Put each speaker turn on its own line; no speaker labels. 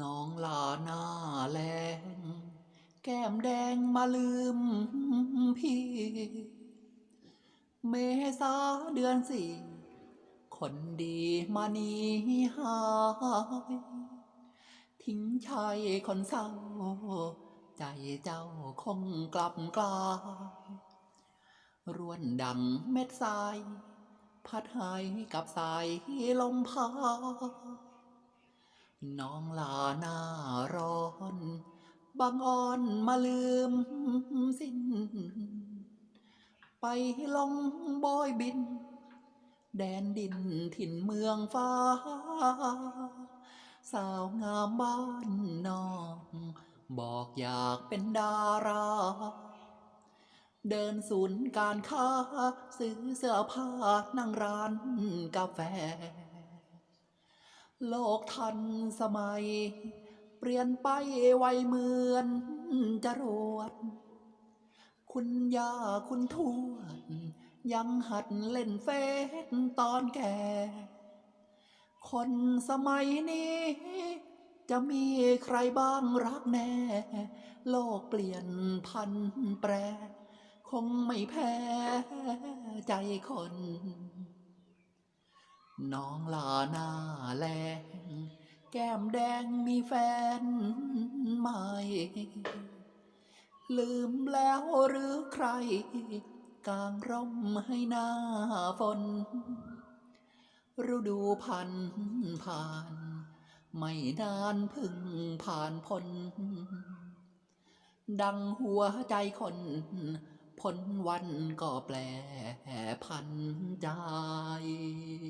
น้องลาหน้าแลงแก้มแดงมาลืมพี่ เมษาเดือนสี่คนดีมานีหาย ทิ้งชายคนเศร้า ใจเจ้าคงกลับกลายร่วนดังเม็ดทราย พัดหายกับสายลมพา น้องลาหน้าร้อนบางอ่อนมาลืมสิ้น ไปลงบอยบิน แดนดินถิ่นเมืองฟ้า สาวงามบ้านนอก บอกอยากเป็นดารา เดินศูนย์การค้า ซื้อเสื้อผ้านั่งร้านกาแฟ โลกทันสมัย เปลี่ยนไปไวเหมือนจรวด คุณย่าคุณทวดยังหัดเล่นเฟซตอนแก่ คนสมัยนี้ จะมีใครบ้างรักแน่ โลกเปลี่ยนพันแปร คงไม่แพ้ใจคน น้องลาหน้าแลงแก้มแดงมีแฟนใหม่ ลืมแล้วหรือใครกางร่มให้หน้าฝนฤดูพันผ่าน ไม่นานพึ่งผ่านพ้นดังหัวใจคนพ้นวันก็แปลพันใจ